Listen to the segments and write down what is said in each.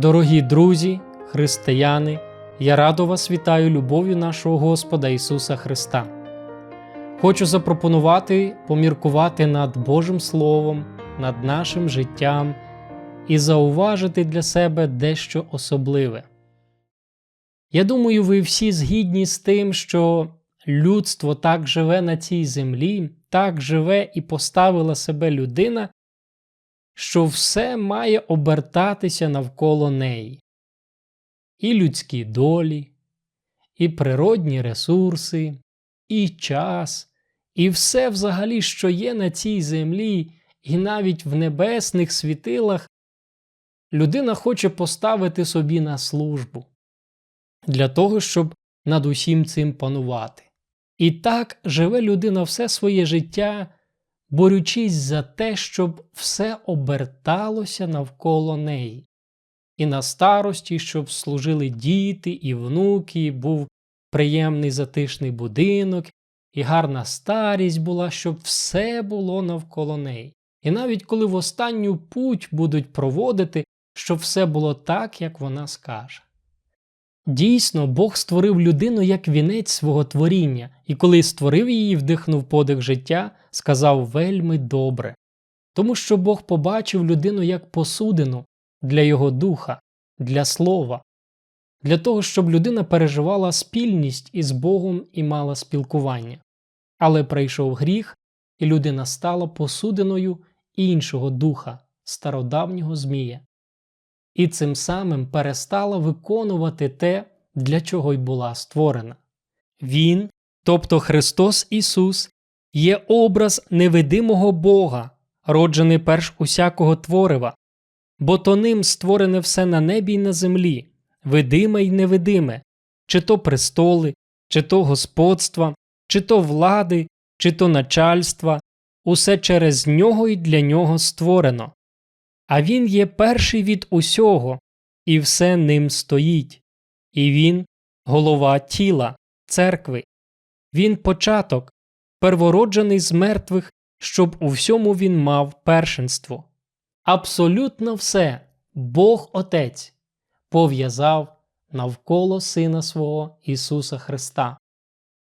Дорогі друзі, християни, я радо вас вітаю любов'ю нашого Господа Ісуса Христа. Хочу запропонувати поміркувати над Божим Словом, над нашим життям і зауважити для себе дещо особливе. Я думаю, ви всі згідні з тим, що людство так живе на цій землі, так живе і поставила себе людина, що все має обертатися навколо неї. І людські долі, і природні ресурси, і час, і все взагалі, що є на цій землі, і навіть в небесних світилах, людина хоче поставити собі на службу для того, щоб над усім цим панувати. І так живе людина все своє життя, борючись за те, щоб все оберталося навколо неї. І на старості, щоб служили діти і внуки, і був приємний затишний будинок, і гарна старість була, щоб все було навколо неї. І навіть коли в останню путь будуть проводити, щоб все було так, як вона скаже. Дійсно, Бог створив людину як вінець свого творіння, і коли створив її, вдихнув подих життя, сказав вельми добре, тому що Бог побачив людину як посудину для його духа, для слова, для того, щоб людина переживала спільність із Богом і мала спілкування. Але прийшов гріх, і людина стала посудиною іншого духа, стародавнього Змія і цим самим перестала виконувати те, для чого й була створена. Він, тобто Христос Ісус, є образ невидимого Бога, роджений перш усякого творива, бо то ним створене все на небі й на землі, видиме й невидиме, чи то престоли, чи то господства, чи то влади, чи то начальства, усе через нього і для нього створено а він є перший від усього, і все ним стоїть, і він голова тіла, церкви, він початок, первороджений з мертвих, щоб у всьому він мав першенство. Абсолютно все Бог Отець пов'язав навколо Сина свого Ісуса Христа,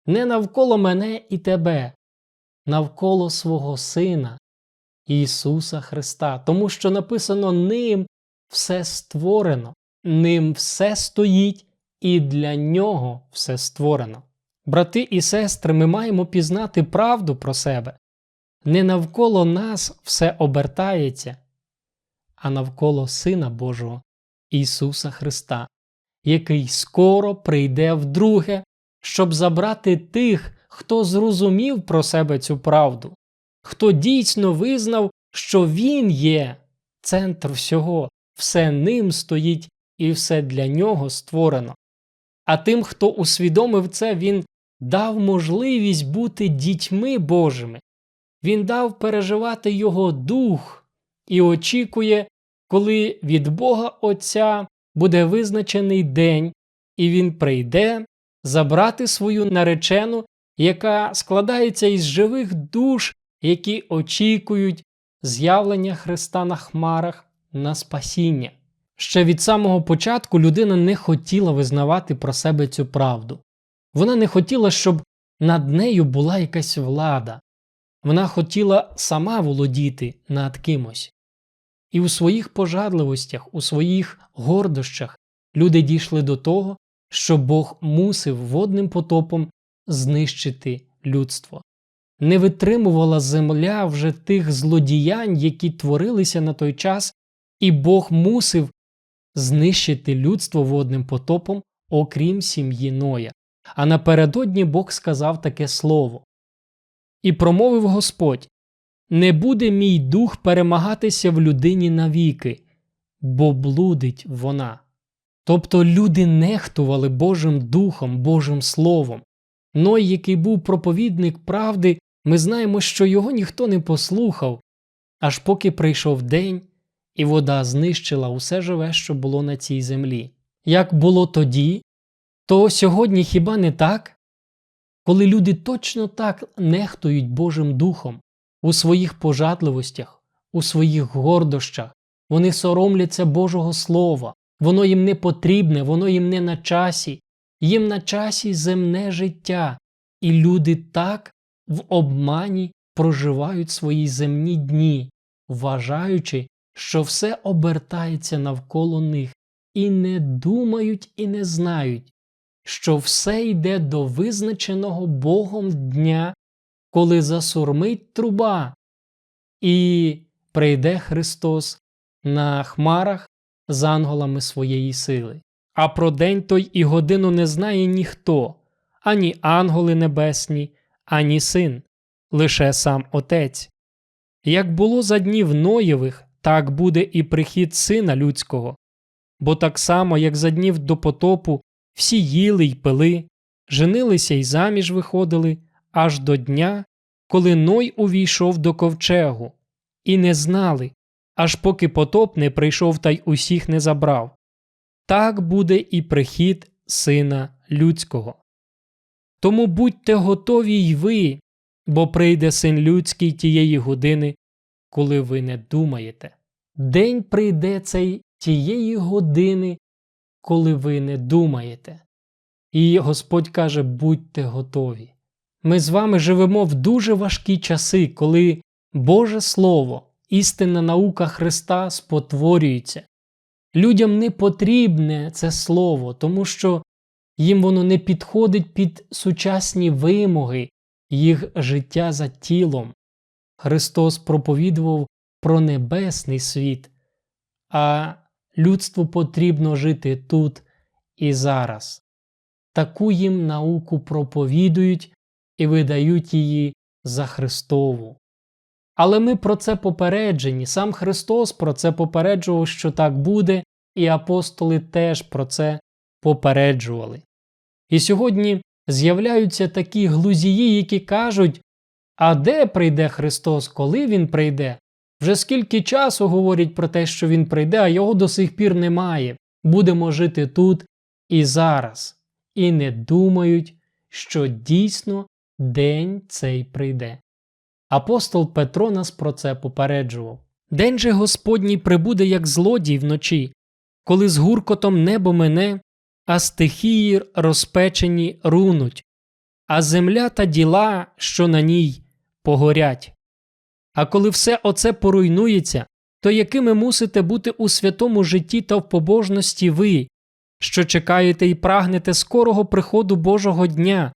не навколо мене і тебе, навколо свого Сина. Ісуса Христа, тому що написано ним все створено, ним все стоїть, і для нього все створено. Брати і сестри, ми маємо пізнати правду про себе. Не навколо нас все обертається, а навколо Сина Божого Ісуса Христа, який скоро прийде вдруге, щоб забрати тих, хто зрозумів про себе цю правду хто дійсно визнав, що він є центр всього, все ним стоїть і все для нього створено. А тим, хто усвідомив це, він дав можливість бути дітьми Божими, він дав переживати його дух і очікує, коли від Бога Отця буде визначений день, і він прийде забрати свою наречену, яка складається із живих душ які очікують з'явлення Христа на хмарах на спасіння. Ще від самого початку людина не хотіла визнавати про себе цю правду. Вона не хотіла, щоб над нею була якась влада. Вона хотіла сама володіти над кимось. І у своїх пожадливостях, у своїх гордощах люди дійшли до того, що Бог мусив водним потопом знищити людство не витримувала земля вже тих злодіянь, які творилися на той час, і Бог мусив знищити людство водним потопом, окрім сім'ї Ноя. А напередодні Бог сказав таке слово. І промовив Господь Не буде мій дух перемагатися в людині навіки, бо блудить вона. Тобто люди нехтували Божим Духом, Божим Словом. Ной, який був проповідник правди, ми знаємо, що його ніхто не послухав, аж поки прийшов день, і вода знищила усе живе, що було на цій землі. Як було тоді, то сьогодні хіба не так? Коли люди точно так нехтують Божим Духом у своїх пожадливостях, у своїх гордощах, вони соромляться Божого Слова, воно їм не потрібне, воно їм не на часі, їм на часі земне життя, і люди так в обмані проживають свої земні дні, вважаючи, що все обертається навколо них, і не думають і не знають, що все йде до визначеного Богом дня, коли засурмить труба, і прийде Христос на хмарах з анголами своєї сили. А про день той і годину не знає ніхто, ані ангели небесні, ані син, лише сам Отець. Як було за днів Ноєвих, так буде і прихід сина людського. Бо так само, як за днів до потопу, всі їли й пили, женилися й заміж виходили, аж до дня, коли Ной увійшов до ковчегу, і не знали, аж поки потоп не прийшов та й усіх не забрав. Так буде і прихід сина людського. Тому будьте готові й ви, бо прийде син людський тієї години, коли ви не думаєте. День прийде цей тієї години, коли ви не думаєте. І Господь каже: будьте готові. Ми з вами живемо в дуже важкі часи, коли Боже Слово, істинна наука Христа спотворюється. Людям не потрібне це слово, тому що їм воно не підходить під сучасні вимоги їх життя за тілом. Христос проповідував про небесний світ, а людству потрібно жити тут і зараз. Таку їм науку проповідують і видають її за Христову. Але ми про це попереджені. Сам Христос про це попереджував, що так буде, і апостоли теж про це попереджували. І сьогодні з'являються такі глузії, які кажуть, а де прийде Христос, коли Він прийде? Вже скільки часу говорять про те, що Він прийде, а його до сих пір немає. Будемо жити тут і зараз, і не думають, що дійсно день цей прийде. Апостол Петро нас про це попереджував. День же Господній прибуде, як злодій вночі, коли з гуркотом небо мене, а стихії розпечені рунуть, а земля та діла, що на ній, погорять. А коли все оце поруйнується, то якими мусите бути у святому житті та в побожності ви, що чекаєте і прагнете скорого приходу Божого дня,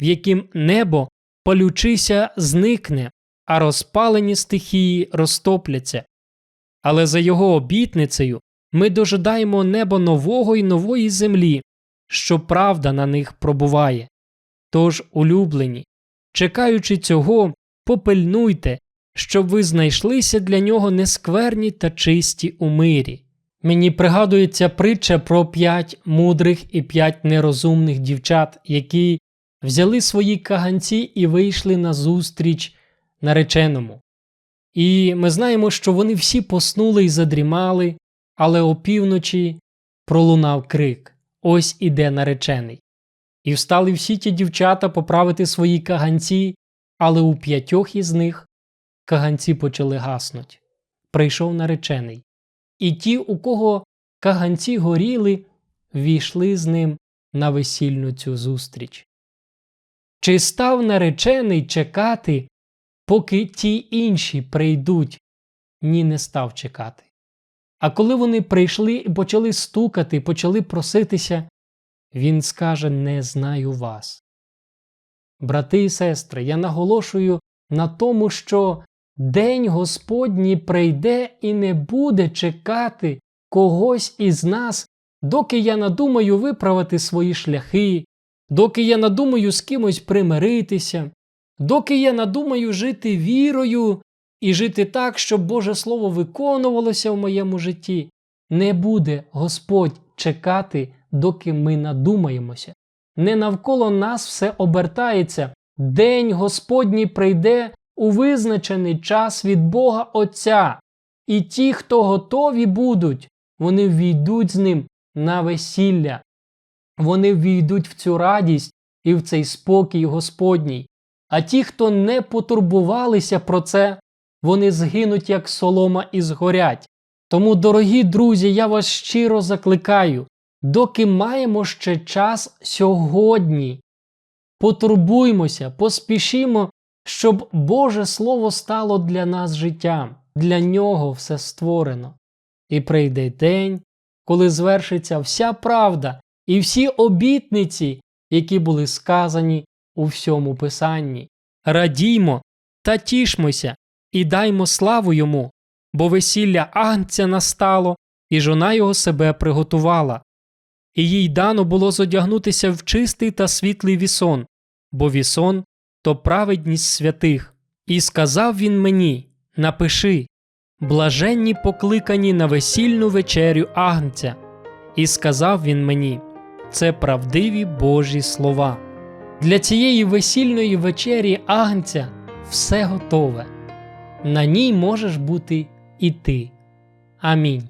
в яким небо, палючися, зникне, а розпалені стихії розтопляться. Але за його обітницею ми дожидаємо небо нового і нової землі, що правда на них пробуває. Тож, улюблені, чекаючи цього, попильнуйте, щоб ви знайшлися для нього нескверні та чисті у мирі. Мені пригадується притча про п'ять мудрих і п'ять нерозумних дівчат, які взяли свої каганці і вийшли на зустріч нареченому. І ми знаємо, що вони всі поснули і задрімали, але опівночі пролунав крик Ось іде наречений. І встали всі ті дівчата поправити свої каганці, але у п'ятьох із них каганці почали гаснуть. Прийшов наречений. І ті, у кого каганці горіли, війшли з ним на весільну цю зустріч. Чи став наречений чекати, поки ті інші прийдуть? Ні, не став чекати. А коли вони прийшли і почали стукати, почали проситися, він скаже Не знаю вас. Брати і сестри, я наголошую на тому, що День Господній прийде і не буде чекати когось із нас, доки я надумаю виправити свої шляхи, доки я надумаю з кимось примиритися, доки я надумаю жити вірою і жити так, щоб Боже Слово виконувалося в моєму житті, не буде Господь чекати, доки ми надумаємося. Не навколо нас все обертається. День Господній прийде у визначений час від Бога Отця, і ті, хто готові будуть, вони війдуть з ним на весілля, вони війдуть в цю радість і в цей спокій Господній. А ті, хто не потурбувалися про це, вони згинуть, як солома і згорять. Тому, дорогі друзі, я вас щиро закликаю, доки маємо ще час сьогодні, потурбуймося, поспішімо, щоб Боже Слово стало для нас життям, для нього все створено. І прийде день, коли звершиться вся правда і всі обітниці, які були сказані у всьому Писанні. Радіймо та тішмося і даймо славу йому, бо весілля агнця настало, і жона його себе приготувала. І їй дано було зодягнутися в чистий та світлий вісон, бо вісон то праведність святих. І сказав він мені: Напиши, блаженні покликані на весільну вечерю агнця. І сказав він мені: Це правдиві Божі слова. Для цієї весільної вечері агнця все готове. На ній можеш бути і ти. Амінь.